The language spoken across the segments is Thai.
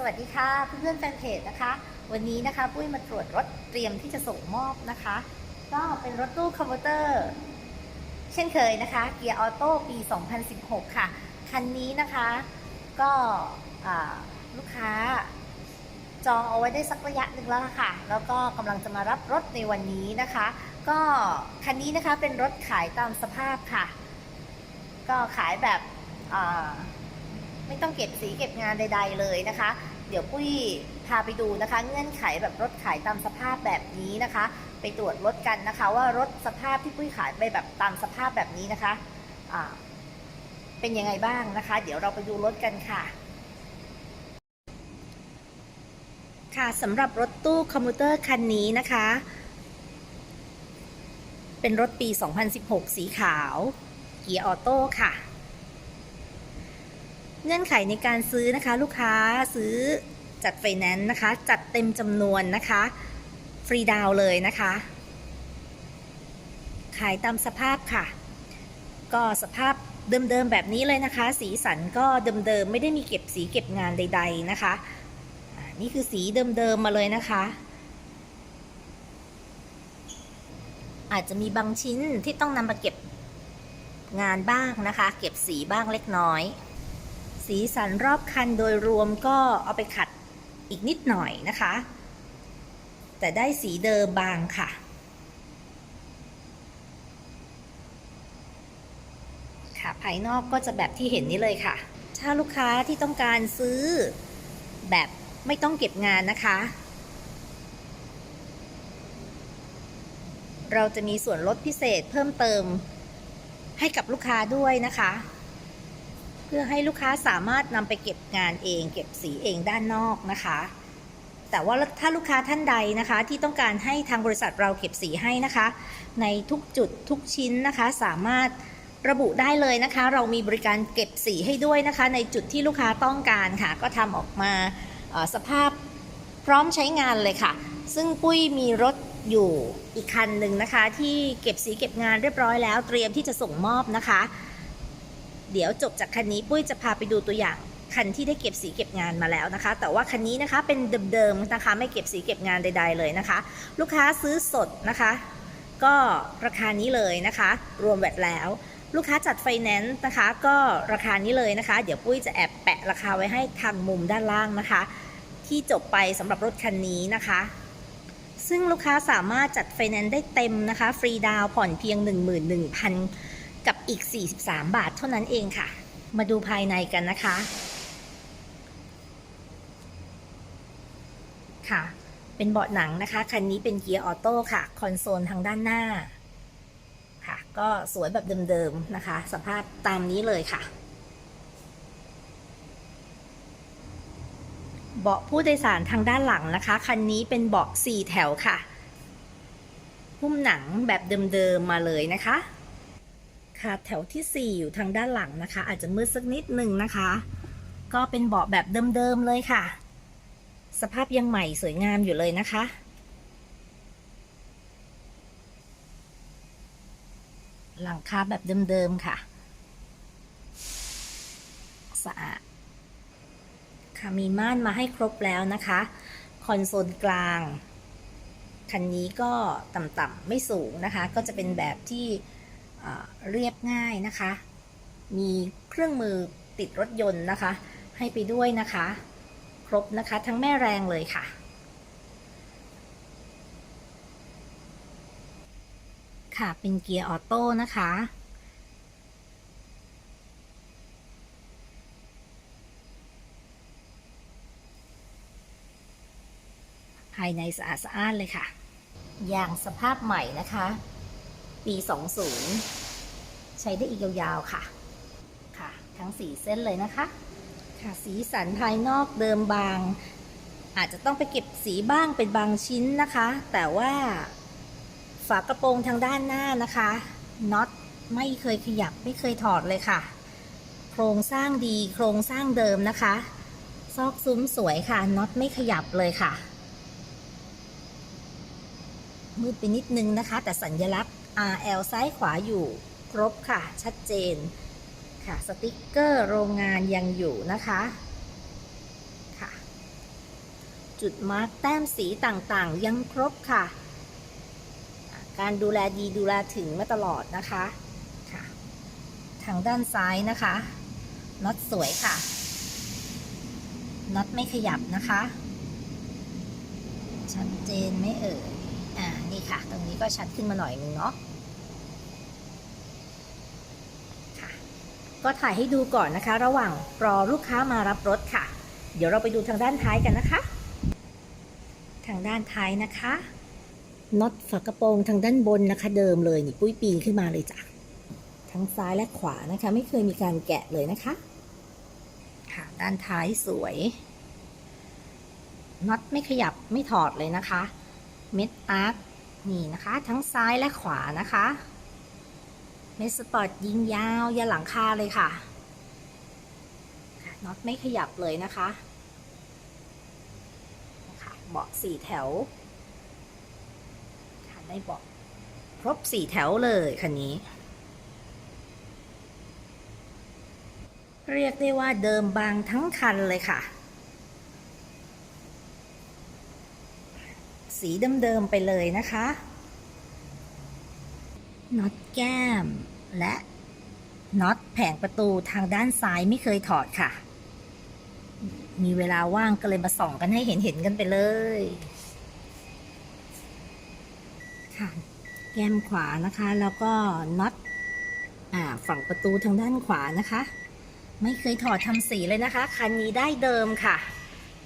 สวัสดีค่ะเพื่อนๆแฟนเพจนะคะ วันนี้นะคะปุ้ยมาตรวจรถเตรียมที่จะส่งมอบนะคะ ก็เป็นรถตู้คอมพิวเตอร์ เช่นเคยนะคะเกียร์ออโต้ปี 2016 ค่ะ คันนี้นะคะก็ลูกค้าจองเอาไว้ได้สักระยะหนึ่งแล้วค่ะ แล้วก็กำลังจะมารับรถในวันนี้นะคะ ก็คันนี้นะคะเป็นรถขายตามสภาพค่ะ ก็ขายแบบอ่า ไม่ต้องเก็บสีเก็บงานใด ๆ เลยนะคะ เดี๋ยวปุ้ยพาไปดูนะคะ เงื่อนไขแบบรถขายตามสภาพแบบนี้นะคะ ไปตรวจรถกันนะคะ ว่ารถสภาพที่ปุ้ยขายไปแบบตามสภาพแบบนี้นะคะเป็นยังไงบ้างนะคะ เดี๋ยวเราไปดูรถกันค่ะค่ะสำหรับรถตู้คอมพิวเตอร์คันนี้นะคะ เป็นรถปี 2016 สีขาว เกียร์ออโต้ค่ะ เงื่อนไขในการซื้อนะคะ ลูกค้าซื้อจัดไฟแนนซ์นะคะ จัดเต็มจำนวนนะคะ ฟรีดาวเลยนะคะ ขายตามสภาพค่ะ ก็สภาพเดิมๆแบบนี้เลยนะคะ สีสันก็เดิมๆไม่ได้มีเก็บสีเก็บงานใด ๆนะคะ นี่คือสีเดิมๆมาเลยนะคะ อาจจะมีบางชิ้นที่ต้องนำมาเก็บงานบ้างนะคะ เก็บสีบ้างเล็กน้อย สีสันรอบคันโดยรวมก็เอาไปขัดอีกนิดหน่อยนะคะ แต่ได้สีเดิมบางค่ะ ค่ะ ภายนอกก็จะแบบที่เห็นนี้เลยค่ะ ถ้าลูกค้าที่ต้องการซื้อแบบไม่ต้องเก็บงานนะคะ เราจะมีส่วนลดพิเศษเพิ่มเติมให้กับลูกค้าด้วยนะคะ เพื่อให้ลูกค้าสามารถนำไปเก็บงานเอง เก็บสีเองด้านนอกนะคะ แต่ว่าถ้าลูกค้าท่านใดนะคะที่ต้องการให้ทางบริษัทเราเก็บสีให้นะคะ ในทุกจุดทุกชิ้นนะคะ สามารถระบุได้เลยนะคะ เรามีบริการเก็บสีให้ด้วยนะคะ ในจุดที่ลูกค้าต้องการค่ะ ก็ทำออกมาสภาพพร้อมใช้งานเลยค่ะ ซึ่งปุ้ยมีรถอยู่อีกคันหนึ่งนะคะ ที่เก็บสีเก็บงานเรียบร้อยแล้ว เตรียมที่จะส่งมอบนะคะ เดี๋ยวจบจากคันนี้ปุ้ยจะพาไปดูตัวอย่างคันที่ได้เก็บสีเก็บงานมาแล้วนะคะ แต่ว่าคันนี้นะคะเป็นเดิมๆนะคะ ไม่เก็บสีเก็บงานใด ๆเลยนะคะ ลูกค้าซื้อสดนะคะ ก็ราคานี้เลยนะคะ รวมแวดแล้ว ลูกค้าจัดไฟแนนซ์นะคะ ก็ราคานี้เลยนะคะ เดี๋ยวปุ้ยจะแอบแปะราคาไว้ให้ทางมุมด้านล่างนะคะ ที่จบไปสำหรับรถคันนี้นะคะซึ่งลูกค้าสามารถจัดไฟแนนซ์ได้เต็มนะคะ ฟรีดาวผ่อนเพียง 11,000 กับอีก 43 บาทเท่านั้นเองค่ะ มาดูภายในกันนะคะ ค่ะ เป็นเบาะหนังนะคะ คันนี้เป็นเกียร์ออโต้ค่ะ คอนโซลทางด้านหน้า ค่ะ ก็สวยแบบเดิมๆนะคะ สภาพตามนี้เลยค่ะ เบาะผู้โดยสารทางด้านหลังนะคะ คันนี้เป็นเบาะสี่แถวค่ะ หุ้มหนังแบบเดิมๆมาเลยนะคะ ค่ะ แถวที่ 4 อยู่ทางด้านหลังนะคะ อาจจะมืดสักนิดหนึ่งนะคะ ก็เป็นเบาะแบบเดิมๆเลยค่ะ สภาพยังใหม่สวยงามอยู่เลยนะคะหลังคาแบบเดิมๆค่ะ สะอาด ค่ะมีม่านมาให้ครบแล้วนะคะ คอนโซลกลาง คันนี้ก็ต่ำๆไม่สูงนะคะ ก็จะเป็นแบบที่ เรียบง่ายนะคะ มีเครื่องมือติดรถยนต์นะคะ ให้ไปด้วยนะคะ ครบนะคะทั้งแม่แรงเลยค่ะ ค่ะเป็นเกียร์ออโต้นะคะภายในสะอาดสะอ้านเลยค่ะ อย่างสภาพใหม่นะคะ ปี 20 ใช้ได้อีกยาวๆค่ะ ค่ะ ทั้งสีเส้นเลยนะคะ ค่ะ สีสันภายนอกเดิมบาง อาจจะต้องไปเก็บสีบ้างเป็นบางชิ้นนะคะ แต่ว่าฝากระโปรงทางด้านหน้านะคะน็อตไม่เคยขยับไม่เคยถอดเลยค่ะ โครงสร้างดีโครงสร้างเดิมนะคะ ซอกซุ้มสวยค่ะน็อตไม่ขยับเลยค่ะ มืดไปนิดนึงนะคะ แต่สัญลักษณ์ RL ซ้ายขวาอยู่ครบค่ะ ชัดเจนค่ะสติกเกอร์โรงงานยังอยู่นะคะค่ะ จุดมาร์กแต้มสีต่างๆ ยังครบค่ะ การดูแลดีดูแลถึงมาตลอดนะคะค่ะ ทางด้านซ้ายนะคะน็อตสวยค่ะน็อตไม่ขยับนะคะ ชัดเจนไม่เอ่ย อ่า นี่ค่ะ ตรงนี้ก็ชัดขึ้นมาหน่อยนึงเนาะค่ะก็ถ่ายให้ดูก่อนนะคะ ระหว่างรอลูกค้ามารับรถค่ะ เดี๋ยวเราไปดูทางด้านท้ายกันนะคะ ทางด้านท้ายนะคะน็อตฝากระโปรงทางด้านบนนะคะ เดิมเลยนี่ปุ้ยปีนขึ้นมาเลยจ้ะทั้งซ้ายและขวานะคะ ไม่เคยมีการแกะเลยนะคะค่ะด้านท้ายสวยน็อตไม่ขยับไม่ถอดเลยนะคะ เม็ดอาร์คนี่นะคะ ทั้งซ้ายและขวานะคะ เม็ดสปอร์ตยิงยาวยันหลังคาเลยค่ะค่ะน็อตไม่ขยับเลยนะคะนะคะเบาะสี่แถวค่ะได้เบาะครบสี่แถวเลยคันนี้ เรียกได้ว่าเดิมบางทั้งคันเลยค่ะ สีเดิมๆไปเลยนะคะน็อตแก้ม และน็อตแผงประตูทางด้านซ้ายไม่เคยถอดค่ะ มีเวลาว่างก็เลยมาส่องกันให้เห็นๆกันไปเลยค่ะแก้มขวานะคะ แล้วก็น็อตฝั่งประตูทางด้านขวานะคะ ไม่เคยถอดทำสีเลยนะคะ คันนี้ได้เดิมค่ะ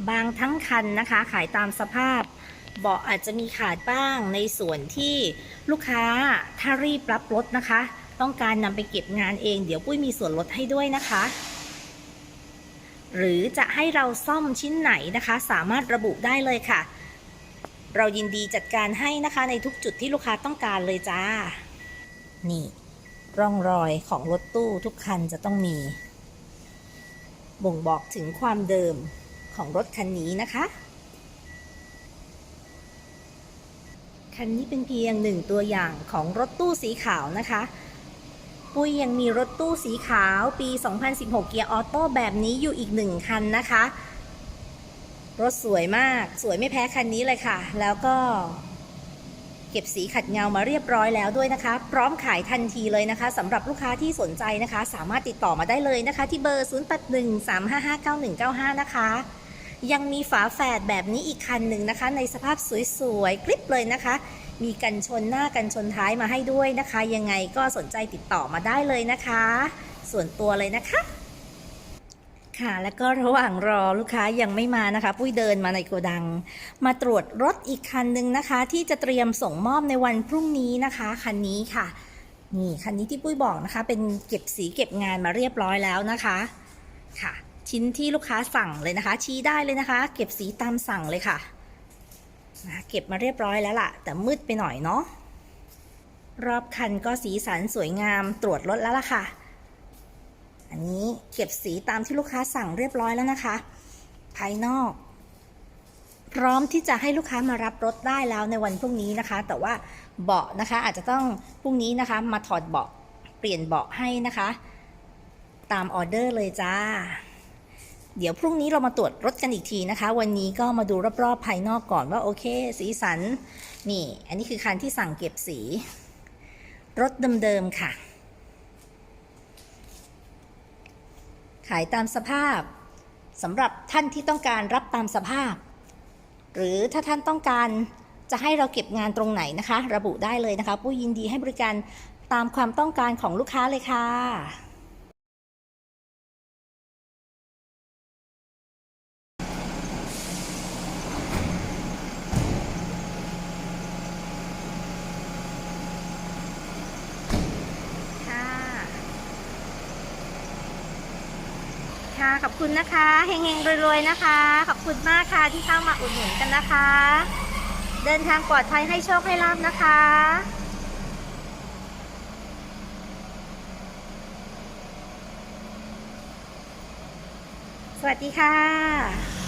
บางทั้งคันนะคะ ขายตามสภาพ เบาะอาจจะมีขาดบ้างในส่วนที่ลูกค้าถ้ารีบรับรถนะคะ ต้องการนำไปเก็บงานเอง เดี๋ยวปุ้ยมีส่วนลดให้ด้วยนะคะ หรือจะให้เราซ่อมชิ้นไหนนะคะ สามารถระบุได้เลยค่ะ เรายินดีจัดการให้นะคะในทุกจุดที่ลูกค้าต้องการเลยจ้า นี่ร่องรอยของรถตู้ทุกคันจะต้องมี บ่งบอกถึงความเดิมของรถคันนี้นะคะ คันนี้เป็นเพียงหนึ่งตัวอย่างของรถตู้สีขาวนะคะ ปุ้ยยังมีรถตู้สีขาวปี 2016 เกียร์ออโต้แบบนี้อยู่อีกหนึ่งคันนะคะ รถสวยมากสวยไม่แพ้คันนี้เลยค่ะ แล้วก็ เก็บสีขัดเงามาเรียบร้อยแล้วด้วยนะคะ พร้อมขายทันทีเลยนะคะสำหรับลูกค้าที่สนใจนะคะ สามารถติดต่อมาได้เลยนะคะ ที่เบอร์ 0813559195 นะคะ ยังมีฝาแฝดแบบนี้อีกคันหนึ่งนะคะ ในสภาพสวยๆ กริบเลยนะคะ มีกันชนหน้ากันชนท้ายมาให้ด้วยนะคะ ยังไงก็สนใจติดต่อมาได้เลยนะคะ ส่วนตัวเลยนะคะค่ะแล้วก็ระหว่างรอลูกค้ายังไม่มานะคะ ปุ้ยเดินมาในโกดัง มาตรวจรถอีกคันหนึ่งนะคะ ที่จะเตรียมส่งมอบในวันพรุ่งนี้นะคะคันนี้ค่ะนี่คันนี้ที่ปุ้ยบอกนะคะ เป็นเก็บสีเก็บงานมาเรียบร้อยแล้วนะคะค่ะ ชิ้นที่ลูกค้าสั่งเลยนะคะ ชี้ได้เลยนะคะ เก็บสีตามสั่งเลยค่ะนะเก็บมาเรียบร้อยแล้วล่ะ แต่มืดไปหน่อยเนาะรอบคันก็สีสันสวยงามตรวจรถแล้วล่ะค่ะ อันนี้เก็บสีตามที่ลูกค้าสั่งเรียบร้อยแล้วนะคะ ภายนอก พร้อมที่จะให้ลูกค้ามารับรถได้แล้วในวันพรุ่งนี้นะคะ แต่ว่าเบาะนะคะ อาจจะต้องพรุ่งนี้นะคะ มาถอดเบาะเปลี่ยนเบาะให้นะคะ ตามออเดอร์เลยจ้า เดี๋ยวพรุ่งนี้เรามาตรวจรถกันอีกทีนะคะ วันนี้ก็มาดูรอบๆภายนอกก่อนว่าโอเค สีสัน นี่ อันนี้คือคันที่สั่งเก็บสี รถเดิมๆค่ะ ขายตามสภาพสำหรับท่านที่ต้องการรับตามสภาพ หรือถ้าท่านต้องการจะให้เราเก็บงานตรงไหนนะคะ ระบุได้เลยนะคะปุ้ยินดีให้บริการตามความต้องการของลูกค้าเลยค่ะ ค่ะ ขอบคุณนะคะเฮงๆรวยๆนะคะ ขอบคุณมากค่ะที่เข้ามาอุดหนุนกันนะคะ เดินทางปลอดภัยให้โชคให้ลาบนะคะสวัสดีค่ะ